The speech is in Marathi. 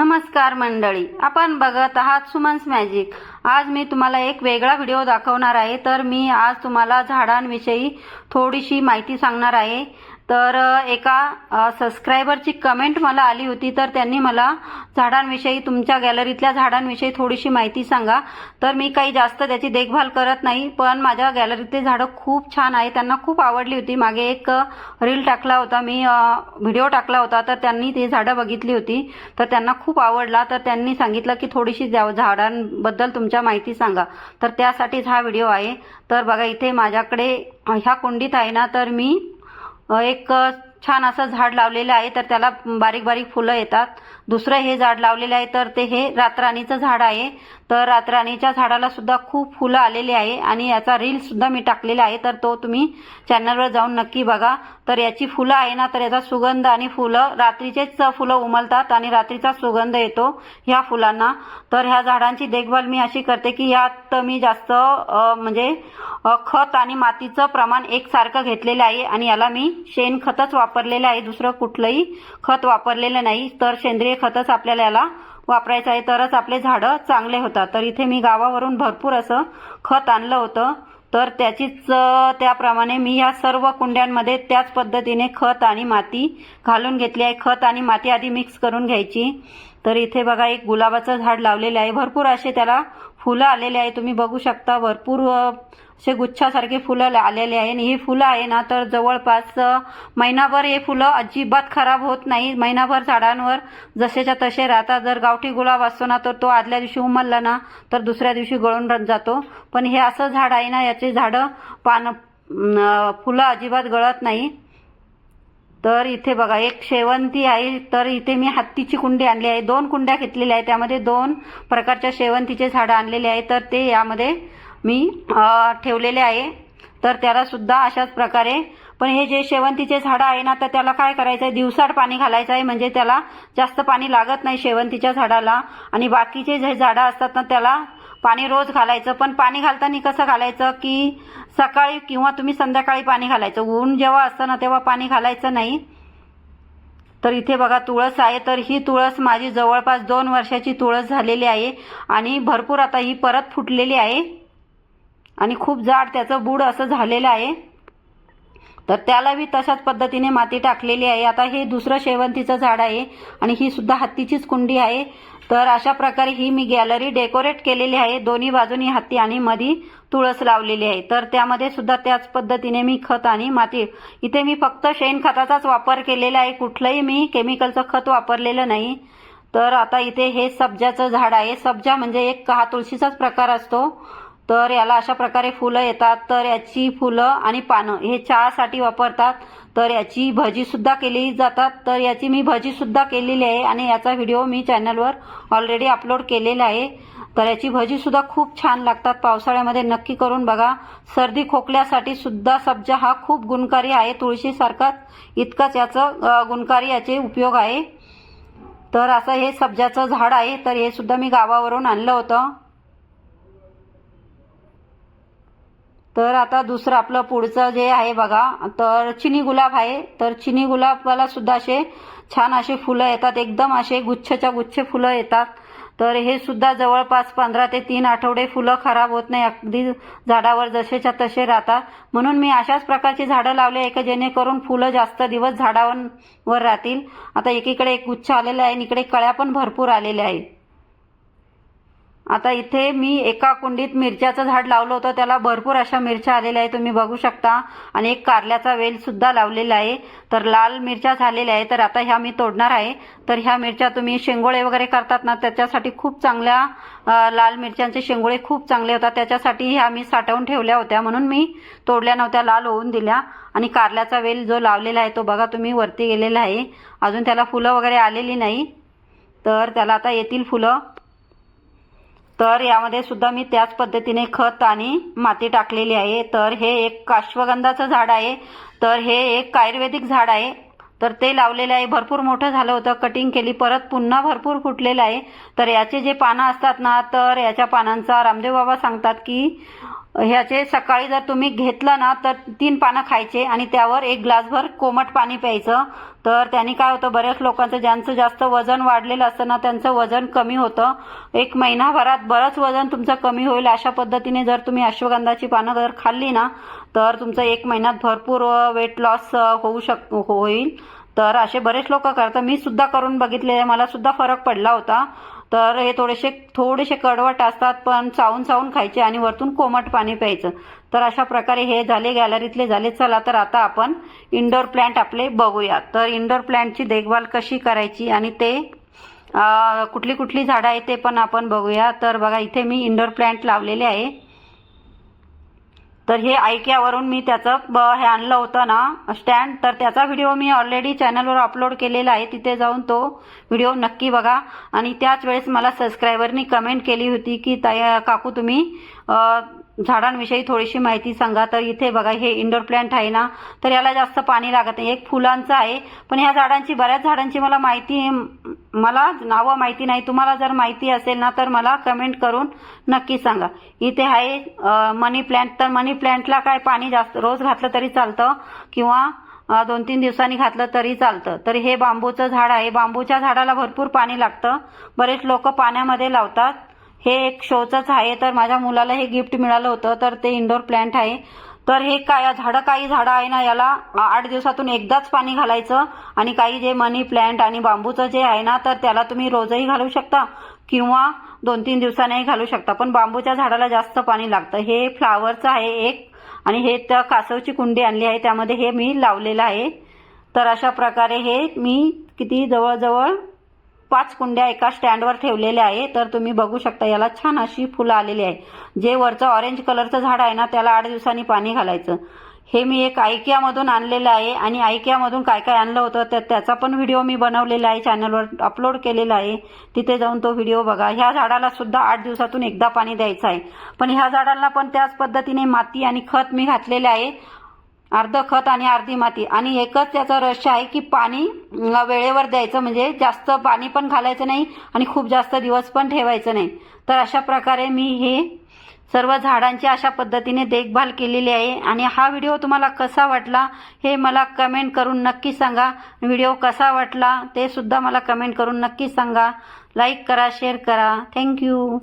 नमस्कार मंडळी. आपण बघत आहात सुमन्स मॅजिक. आज मी तुम्हाला एक वेगळा व्हिडिओ दाखवणार आहे. तर मी आज तुम्हाला झाडांविषयी थोडीशी माहिती सांगणार आहे. तर एका सबस्क्रायबरची कमेंट मला आली होती. तर त्यांनी मला झाडांविषयी तुमच्या गॅलरीतल्या झाडांविषयी थोडीशी माहिती सांगा. तर मी काही जास्त त्याची देखभाल करत नाही पण माझ्या गॅलरीतली झाडं खूप छान आहे. त्यांना खूप आवडली होती. मागे एक रील टाकला होता. मी व्हिडिओ टाकला होता. तर त्यांनी ती झाडं बघितली होती. तर त्यांना खूप आवडला. तर त्यांनी सांगितलं की थोडीशी झाडांबद्दल तुमच्या माहिती सांगा. तर त्यासाठीच हा व्हिडिओ आहे. तर बघा इथे माझ्याकडे ह्या कुंडीत आहे ना तर मी एक छान असं झाड लावलेलं आहे तर त्याला बारीक बारीक फुलं येतात. दुसरं हे झाड लावलेलं आहे तर ते हे रातराणीचं झाड आहे. तर रातराणीच्या झाडाला सुद्धा खूप फुलं आलेली आहे आणि याचा रीलसुद्धा मी टाकलेला आहे तर तो तुम्ही चॅनलवर जाऊन नक्की बघा. तर याची फुलं आहे ना तर याचा सुगंध आणि फुलं रात्रीचेच फुलं उमलतात आणि रात्रीचा सुगंध येतो ह्या फुलांना. तर ह्या झाडांची देखभाल मी अशी करते की यात मी जास्त म्हणजे खत आणि मातीचं प्रमाण एकसारखं घेतलेलं आहे आणि याला मी शेणखतच वापरलेलं आहे. दुसरं कुठलंही खत वापरलेलं नाही. तर सेंद्रिय खतच आपल्याला याला वापरायचं आहे. तरच आपले झाडं चांगले होतात. तर इथे मी गावावरून भरपूर असं खत आणलं होतं. तर त्याचीच त्याप्रमाणे मी या सर्व कुंड्यांमध्ये त्याच पद्धतीने खत आणि माती घालून घेतली आहे. खत आणि माती आधी मिक्स करून घ्यायची. तर इथे बघा एक गुलाबाचं झाड लावलेलं आहे. भरपूर असे त्याला फुलं आलेले आहे. तुम्ही बघू शकता. भरपूर असे गुच्छासारखे फुलं आलेले आहे. आणि ही फुलं आहे ना तर जवळपास महिनाभर हे फुलं अजिबात खराब होत नाही. महिनाभर झाडांवर जसेच्या तसे राहतात. जर गावठी गुलाब असतो ना तर तो आदल्या दिवशी उमलला ना तर दुसऱ्या दिवशी गळून जातो. पण हे असं झाड आहे ना याचे झाडं पान फुलं अजिबात गळत नाही. तर इथे बघा एक शेवंती आहे. तर इथे मी हत्तीची कुंडी आणली आहे. दोन कुंड्या घेतलेल्या आहेत. त्यामध्ये दोन प्रकारच्या शेवंतीचे झाडं आणलेले आहे तर ते यामध्ये मी ठेवलेले आहे. तर त्यालासुद्धा अशाच प्रकारे पण हे जे शेवंतीचे झाडं आहे ना तर त्याला काय करायचं आहे दिवसाड पाणी घालायचं आहे म्हणजे त्याला जास्त पाणी लागत नाही शेवंतीच्या झाडाला. आणि बाकीचे जे झाडं असतात ना त्याला पाणी रोज घालायचं. पण पाणी घालताना कसं घालायचं की सकाळी किंवा तुम्ही संध्याकाळी पाणी घालायचं. ऊन जेव्हा असतं ना तेव्हा पाणी घालायचं नाही. तर इथे बघा तुळस आहे. तर ही तुळस माझी जवळपास दोन वर्षाची तुळस झालेली आहे. आणि भरपूर आता ही परत फुटलेली आहे. आणि खूप जाड त्याचं बूड असं झालेलं आहे. तर त्याला बी तशाच पद्धतीने माती टाकलेली आहे. आता हे दुसरं शेवंतीचं झाड आहे आणि ही सुद्धा हत्तीचीच कुंडी आहे. तर अशा प्रकारे ही मी गॅलरी डेकोरेट केलेली आहे. दोन्ही बाजूनी हत्ती आणि मधी तुळस लावलेली आहे. तर त्यामध्ये सुद्धा त्याच पद्धतीने मी खत आणि माती. इथे मी फक्त शेणखताचाच वापर केलेला आहे. कुठलंही मी केमिकलचं खत वापरलेलं नाही. तर आता इथे हे सब्जाचं झाड आहे. सब्जा म्हणजे एक हा तुळशीचाच प्रकार असतो. तर याला अशा प्रकारे फुलं येतात. तर याची फुलं आणि पानं हे चहासाठी वापरतात. तर याची भजी सुद्धा केली जातात. तर याची मी भजी सुद्धा केलेली आहे आणि याचा व्हिडिओ मी चॅनलवर ऑलरेडी अपलोड केलेला आहे. तर याची भजी सुद्धा खूप छान लागतात. पावसाळ्यामध्ये नक्की करून बघा. सर्दी खोकल्यासाठी सुद्धा सब्जा हा खूप गुणकारी आहे. तुळशीसारखाच इतकाच याचं गुणकारी याचे उपयोग आहे. तर असं हे सब्जाचं झाड आहे. तर हे सुद्धा मी गावावरून आणलं होतं. तर आता दुसरं आपलं पुढचं जे आहे बघा तर चिनी गुलाब आहे. तर चिनी गुलाबाला सुद्धा असे छान असे फुलं येतात एकदम असे गुच्छच्या गुच्छ फुलं येतात. तर हे सुद्धा जवळपास पंधरा ते तीन आठवडे फुलं खराब होत नाही अगदी झाडावर जसेच्या तसे राहतात. म्हणून मी अशाच प्रकारची झाडं लावली आहे का जेणेकरून फुलं जास्त दिवस झाडावर राहतील. आता एकीकडे एक गुच्छ आलेला आहे आणि इकडे कळ्या पण भरपूर आलेल्या आहे आता इथे मी एका कुंडीत मिरच्याचं झाड लावलं होतं. त्याला भरपूर अशा मिरच्या आलेल्या आहे तुम्ही बघू शकता. आणि एक कारल्याचा वेल सुद्धा लावलेला आहे. तर लाल मिरच्या झालेल्या आहे तर आता ह्या मी तोडणार आहे. तर ह्या मिरच्या तुम्ही शेंगोळे वगैरे करतात ना त्याच्यासाठी खूप चांगल्या लाल मिरच्यांचे शेंगोळे खूप चांगले होतात. त्याच्यासाठी ह्या मी साठवून ठेवल्या होत्या. म्हणून मी तोडल्या नव्हत्या लाल होऊन दिल्या. आणि कारल्याचा वेल जो लावलेला आहे तो बघा तुम्ही वरती गेलेला आहे. अजून त्याला फुलं वगैरे आलेली नाही. तर त्याला आता येतील फुलं. तर यामध्ये सुद्धा मी त्याच पद्धतीने खत आणि माती टाकलेली आहे. तर हे एक काश्वगंधाचं झाड आहे. तर हे एक आयुर्वेदिक झाड आहे. तर ते लावलेलं आहे. भरपूर मोठं झालं होतं. कटिंग केली. परत पुन्हा भरपूर फुटलेलं आहे. तर याचे जे पानं असतात ना तर याच्या पानांचा रामदेव बाबा सांगतात की ह्याचे सकाळी जर तुम्ही घेतलं ना तर तीन पानं खायचे आणि त्यावर एक ग्लासभर कोमट पाणी प्यायचं. तर त्यांनी काय होतं बऱ्याच लोकांचं ज्यांचं जास्त वजन वाढलेलं असतं ना त्यांचं वजन कमी होतं. एक महिनाभरात बरंच वजन तुमचं कमी होईल अशा पद्धतीने जर तुम्ही अश्वगंधाची पानं जर खाल्ली ना तर तुमचं एक महिन्यात भरपूर वेट लॉस होऊ शक होईल. तर असे बरेच लोक करतात. मी सुद्धा करून बघितले मला सुद्धा फरक पडला होता. तर हे थोडेसे थोडेसे कडवट असतात पण चावून चावून खायचे आणि वरतून कोमट पाणी प्यायचं. तर अशा प्रकारे हे झाले गॅलरीतले झाले. चला तर आता आपण इंडोर प्लांट आपले बघूया. तर इंडोर प्लांटची देखभाल कशी करायची आणि ते कुठली कुठली झाडं आहे ते पण आपण बघूया. तर बघा इथे मी इंडोर प्लांट लावलेले आहे. तर हे ऐक्यावरून मी त्याचं ब- हे आणलं होतं ना स्टँड. तर त्याचा व्हिडिओ मी ऑलरेडी चॅनलवर अपलोड केलेला आहे. तिथे जाऊन तो व्हिडिओ नक्की बघा. आणि त्याच वेळेस मला सबस्क्रायबरनी कमेंट केली होती की ताई काकू तुम्ही झाडांविषयी थोडीशी माहिती सांगा. तर इथे बघा हे इंडोर प्लांट आहे ना तर याला जास्त पाणी लागत नाही. एक फुलांचं आहे पण ह्या झाडांची बऱ्याच झाडांची मला माहिती मला नावं माहिती नाही. तुम्हाला जर माहिती असेल ना तर मला कमेंट करून नक्की सांगा. इथे आहे मनी प्लांट तर मनी प्लांटला काय पाणी जास्त रोज घातलं तरी चालतं किंवा दोन तीन दिवसांनी घातलं तरी चालतं. तर हे बांबूचं झाड आहे. बांबूच्या झाडाला भरपूर पाणी लागतं. बरेच लोक पाण्यामध्ये लावतात. हे एक शोचंच आहे. तर माझ्या मुलाला हे गिफ्ट मिळालं होतं तर ते इंडोर प्लांट आहे. तर हे काय झाडं काही झाडं आहे ना याला आठ दिवसातून एकदाच पाणी घालायचं. आणि काही जे मनी प्लांट आणि बांबूचं जे आहे ना तर त्याला तुम्ही रोजही घालू शकता किंवा दोन तीन दिवसांनीही घालू शकता. पण बांबूच्या झाडाला जास्त पाणी लागतं. हे फ्लावरचं आहे एक. आणि हे त्या कासवची कुंडी आणली आहे. त्यामध्ये हे मी लावलेलं आहे. तर अशा प्रकारे हे मी किती जवळजवळ पाच कुंड्या एका स्टँडवर ठेवलेल्या आहे. तर तुम्ही बघू शकता याला छान अशी फुलं आलेली आहे जे वरचं ऑरेंज कलरचं झाड आहे ना त्याला आठ दिवसांनी पाणी घालायचं. हे मी एक आयकियामधून आणलेलं आहे आणि आयकियामधून काय काय आणलं होतं तर त्याचा पण व्हिडिओ मी बनवलेला आहे चॅनलवर अपलोड केलेला आहे. तिथे जाऊन तो व्हिडिओ बघा. ह्या झाडाला सुद्धा आठ दिवसातून एकदा पाणी द्यायचं आहे. पण ह्या झाडाला पण त्याच पद्धतीने माती आणि खत मी घातलेलं आहे. अर्ध खत आणि अर्धी माती. आणि एकच त्याचं रहस्य आहे की पाणी वेळेवर द्यायचं म्हणजे जास्त पाणी पण घालायचं नाही आणि खूप जास्त दिवस पण ठेवायचं नाही. तर अशा प्रकारे मी हे सर्व झाडांची अशा पद्धतीने देखभाल केलेली आहे. आणि हा व्हिडिओ तुम्हाला कसा वाटला हे मला कमेंट करून नक्की सांगा. व्हिडिओ कसा वाटला ते सुद्धा मला कमेंट करून नक्की सांगा. लाईक करा शेअर करा. थँक्यू.